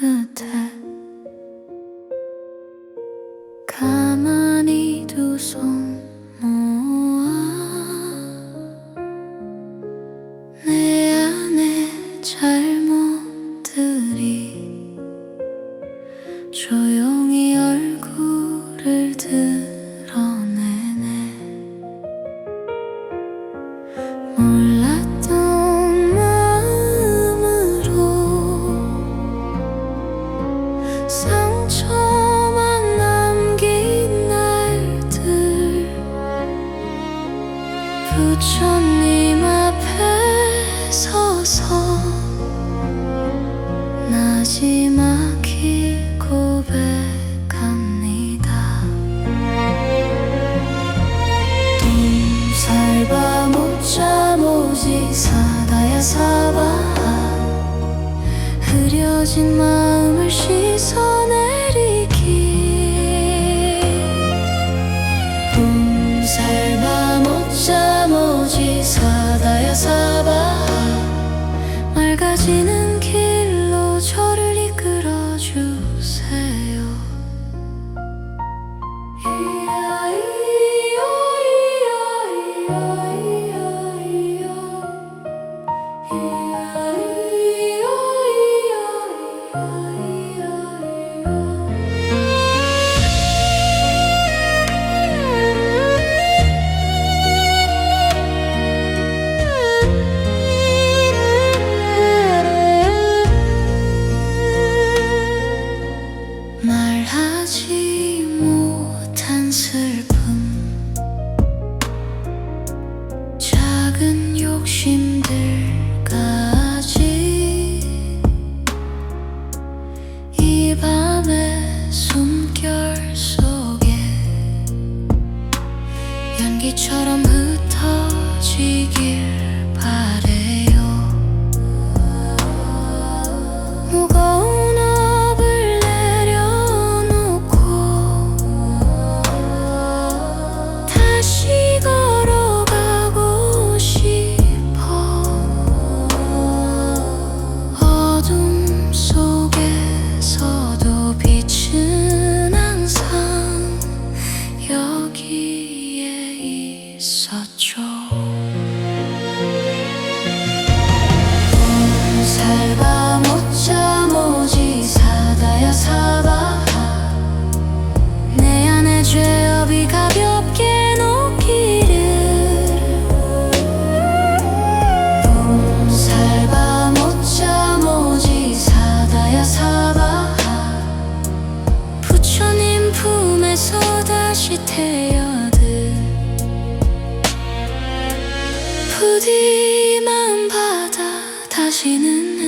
끝에 가만히 두 손 모아 내 안에 잘못들이 조용히 얼굴을 드러내네. 몰라 상처만 남긴 날들. 부처님 앞에 서서 나지막히 고백 마음을 작은 욕심들까지 이 밤의 숨결 속에 연기처럼 흩어지길 살바 못자 모지 사다야 사바. 내 안의 죄업이 가볍게 놓기를. 살바 못자 모지 사다야 사바. 부처님 품에서 다시 태어듯 부디 다시는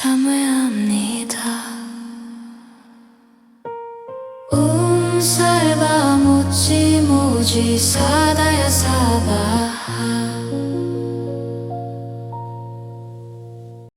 참회합니다. 운살바 모찌 모지 사다야 사바